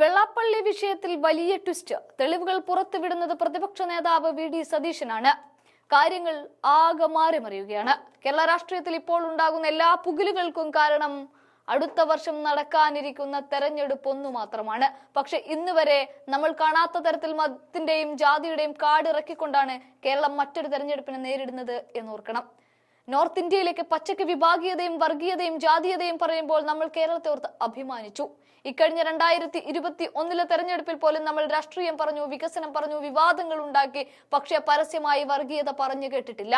വെള്ളാപ്പള്ളി വിഷയത്തിൽ വലിയ ട്വിസ്റ്റ് തെളിവുകൾ പുറത്തുവിടുന്നത് പ്രതിപക്ഷ നേതാവ് വി ഡി സതീശനാണ്. കാര്യങ്ങൾ ആകെ മാറി മറിയുകയാണ് കേരള രാഷ്ട്രീയത്തിൽ ഇപ്പോൾ ഉണ്ടാകുന്ന എല്ലാ പുകിലുകൾക്കും കാരണം അടുത്ത വർഷം നടക്കാനിരിക്കുന്ന തെരഞ്ഞെടുപ്പ് ഒന്നു മാത്രമാണ്. പക്ഷെ ഇന്ന് വരെ നമ്മൾ കാണാത്ത തരത്തിൽ മതത്തിന്റെയും ജാതിയുടെയും കാർഡ് ഇറക്കിക്കൊണ്ടാണ് കേരളം മറ്റൊരു തെരഞ്ഞെടുപ്പിനെ നേരിടുന്നത് എന്നോർക്കണം. നോർത്ത് ഇന്ത്യയിലേക്ക് പച്ചക്ക് വിഭാഗീയതയും വർഗീയതയും ജാതീയതയും പറയുമ്പോൾ നമ്മൾ കേരളത്തെ ഓർത്ത് അഭിമാനിച്ചു. ഇക്കഴിഞ്ഞ രണ്ടായിരത്തി ഇരുപത്തി ഒന്നിലെ തെരഞ്ഞെടുപ്പിൽ പോലും നമ്മൾ രാഷ്ട്രീയം പറഞ്ഞു വികസനം പറഞ്ഞു വിവാദങ്ങൾ ഉണ്ടാക്കി പക്ഷേ പരസ്യമായി വർഗീയത പറഞ്ഞു കേട്ടിട്ടില്ല.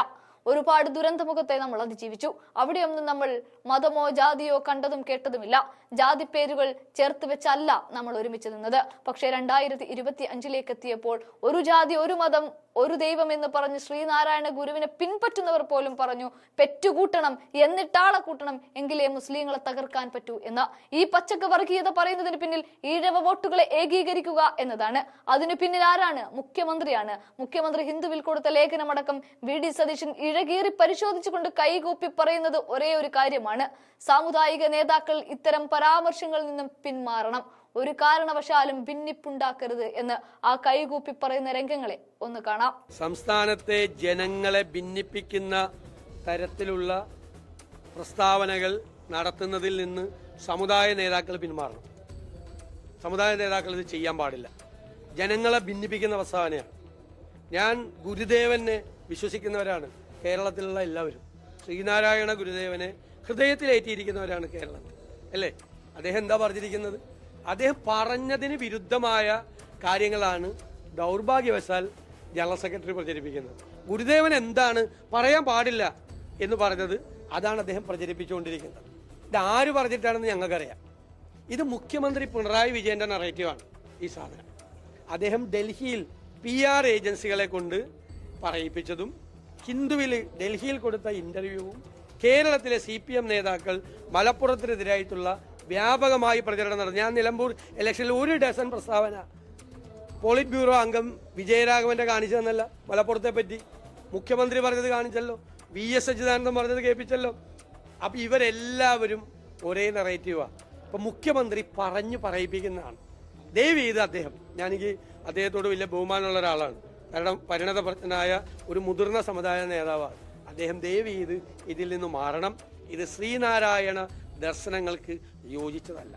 ഒരുപാട് ദുരന്തമുഖത്തെ നമ്മൾ അതിജീവിച്ചു. അവിടെയൊന്നും നമ്മൾ മതമോ ജാതിയോ കണ്ടതും കേട്ടതുമില്ല. ജാതി പേരുകൾ ചേർത്ത് വെച്ചല്ല നമ്മൾ ഒരുമിച്ച് നിന്നത്. പക്ഷേ രണ്ടായിരത്തി ഇരുപത്തി അഞ്ചിലേക്ക് എത്തിയപ്പോൾ ഒരു ജാതി ഒരു മതം ഒരു ദൈവം എന്ന് പറഞ്ഞ് ശ്രീനാരായണ ഗുരുവിനെ പിൻപറ്റുന്നവർ പോലും പറഞ്ഞു പെറ്റുകൂട്ടണം എന്നിട്ടാളെ കൂട്ടണം എങ്കിലേ മുസ്ലിങ്ങളെ തകർക്കാൻ പറ്റൂ എന്ന ഈ പച്ചക്ക വർഗീയത പറയുന്നതിന് പിന്നിൽ ഈഴവ വോട്ടുകളെ ഏകീകരിക്കുക എന്നതാണ്. അതിനു പിന്നിൽ ആരാണ്? മുഖ്യമന്ത്രിയാണ്. മുഖ്യമന്ത്രി ഹിന്ദുവിൽ കൊടുത്ത ലേഖനമടക്കം വി. ഡി. സതീശൻ ഇഴകീറി പരിശോധിച്ചുകൊണ്ട് കൈകൂപ്പി പറയുന്നത് ഒരേ ഒരു കാര്യമാണ്. സാമുദായിക നേതാക്കൾ ഇത്തരം പരാമർശങ്ങളിൽ നിന്നും പിന്മാറണം. ഒരു കാരണവശാലും ഭിന്നിപ്പുണ്ടാക്കരുത് എന്ന് ആ കൈകൂപ്പി പറയുന്ന രംഗങ്ങളെ ഒന്ന് കാണാം. സംസ്ഥാനത്തെ ജനങ്ങളെ ഭിന്നിപ്പിക്കുന്ന തരത്തിലുള്ള പ്രസ്താവനകൾ നടത്തുന്നതിൽ നിന്ന് സമുദായ നേതാക്കൾ പിന്മാറണം. സമുദായ നേതാക്കൾ ഇത് ചെയ്യാൻ പാടില്ല. ജനങ്ങളെ ഭിന്നിപ്പിക്കുന്ന പ്രസ്താവനയാണ് ഞാൻ ഗുരുദേവനെ വിശ്വസിക്കുന്നവരാണ് കേരളത്തിലുള്ള എല്ലാവരും. ശ്രീനാരായണ ഗുരുദേവനെ ഹൃദയത്തിലേറ്റിയിരിക്കുന്നവരാണ് കേരളത്തിൽ അല്ലേ? അദ്ദേഹം എന്താ പറഞ്ഞിരിക്കുന്നത്? അദ്ദേഹം പറഞ്ഞതിന് വിരുദ്ധമായ കാര്യങ്ങളാണ് ദൗർഭാഗ്യവശാൽ ജനറൽ സെക്രട്ടറി പ്രചരിപ്പിക്കുന്നത്. ഗുരുദേവൻ എന്താണ് പറയാൻ പാടില്ല എന്ന് പറഞ്ഞത് അതാണ് അദ്ദേഹം പ്രചരിപ്പിച്ചുകൊണ്ടിരിക്കുന്നത്. ഇത് ആര് പറഞ്ഞിട്ടാണെന്ന് ഞങ്ങൾക്കറിയാം. ഇത് മുഖ്യമന്ത്രി പിണറായി വിജയന്റെ നറേറ്റീവാണ് ഈ സാധനം. അദ്ദേഹം ഡൽഹിയിൽ പി ആർ ഏജൻസികളെ കൊണ്ട് പറയിപ്പിച്ചതും ഹിന്ദുവിൽ ഡൽഹിയിൽ കൊടുത്ത ഇന്റർവ്യൂവും കേരളത്തിലെ സി പി എം നേതാക്കൾ മലപ്പുറത്തിനെതിരായിട്ടുള്ള വ്യാപകമായി പ്രചരണം നടന്നു ഞാൻ നിലമ്പൂർ ഇലക്ഷനിൽ ഒരു ഡസൻ പ്രസ്താവന. പോളിറ്റ് ബ്യൂറോ അംഗം വിജയരാഘവന്റെ കാണിച്ചതെന്നല്ല. മലപ്പുറത്തെ പറ്റി മുഖ്യമന്ത്രി പറഞ്ഞത് കാണിച്ചല്ലോ. വി എസ് അച്യുതാനന്ദൻ പറഞ്ഞത് കേൾപ്പിച്ചല്ലോ. അപ്പൊ ഇവരെല്ലാവരും ഒരേ നെറേറ്റീവാണ് അപ്പൊ മുഖ്യമന്ത്രി പറഞ്ഞു പറയിപ്പിക്കുന്നതാണ്. ദയവ് ചെയ്ത് അദ്ദേഹം ഞാനെനിക്ക് അദ്ദേഹത്തോട് വലിയ ബഹുമാനമുള്ള ഒരാളാണ്. കാരണം പരിണതപ്രജ്ഞനായ ഒരു മുതിർന്ന സമുദായ നേതാവാണ്. അദ്ദേഹം ദയവ് ചെയ്ത് ഇതിൽ നിന്ന് മാറണം. ഇത് ശ്രീനാരായണ ദർശനങ്ങൾക്ക് യോജിച്ചതല്ല.